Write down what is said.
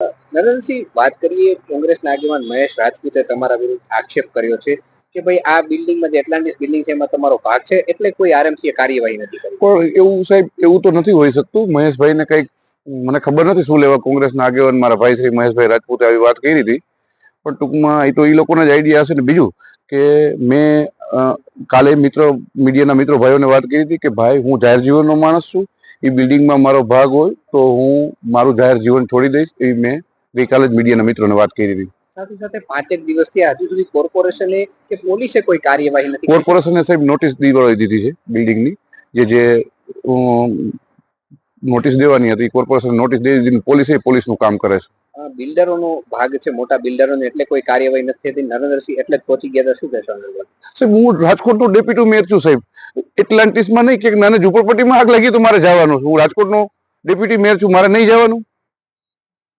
નરેન્દ્રસિંહ વાત કરીએ કોંગ્રેસના આગેવાન મહેશ રાજપૂતે તમારા વિરુદ્ધ આક્ષેપ કર્યો છે કે ભાઈ આ બિલ્ડિંગમાં જે એટલાન્ટિસ બિલ્ડિંગ છે એમાં તમારો ભાગ છે એટલે કોઈ આરએમસી કાર્યવાહી નથી પણ એવું સાહેબ, એવું તો નથી હોઈ શકતું. મહેશભાઈને કંઈક, મને ખબર નથી શું લેવા કોંગ્રેસના આગેવાન મારા ભાઈ શ્રી મહેશભાઈ રાજપૂતે આવી વાત કરી હતી. પણ ટૂંકમાં એ તો એ લોકોના જ આઈડિયા હશે ને. બીજું કે મેં કાલે મિત્રો, મીડિયાના મિત્રો ભાઈઓને વાત કરી હતી કે ભાઈ હું જાહેર જીવનનો માણસ છું. એ બિલ્ડિંગમાં મારો ભાગ હોય તો હું મારું જાહેર જીવન છોડી દઈશ એ મેં ગઈકાલે જ મીડિયાના મિત્રોને વાત કરી હતી. સાથે સાથે પાંચેક દિવસથી હજુ સુધી કોર્પોરેશને કે પોલીસે કોઈ કાર્યવાહી નથી કોર્પોરેશને સાહેબ નોટિસ દીવાળી દીધી છે બિલ્ડિંગની જે જે નોટિસ દેવાની હતી કોર્પોરેશન નોટિસ દઈ દીધી પોલીસે પોલીસનું કામ કરે છે. બિલ્ડરોનો ભાગ છે, મોટા બિલ્ડરોને એટલે કોઈ કાર્યવાહી નથી થતી. નરેન્દ્રસિંહ એટલે જ પહોંચી ગયા હતા. શું કહેશો સાહેબ, હું રાજકોટનો ડેપ્યુટી મેયર છું, સાહેબ. એટલાન્ટિસમાં નહીં કે નાની ઝુંપડપટ્ટીમાં આગ લાગી તો મારે જવાનું હું રાજકોટનો ડેપ્યુટી મેયર છું, મારે નહીં જવાનું.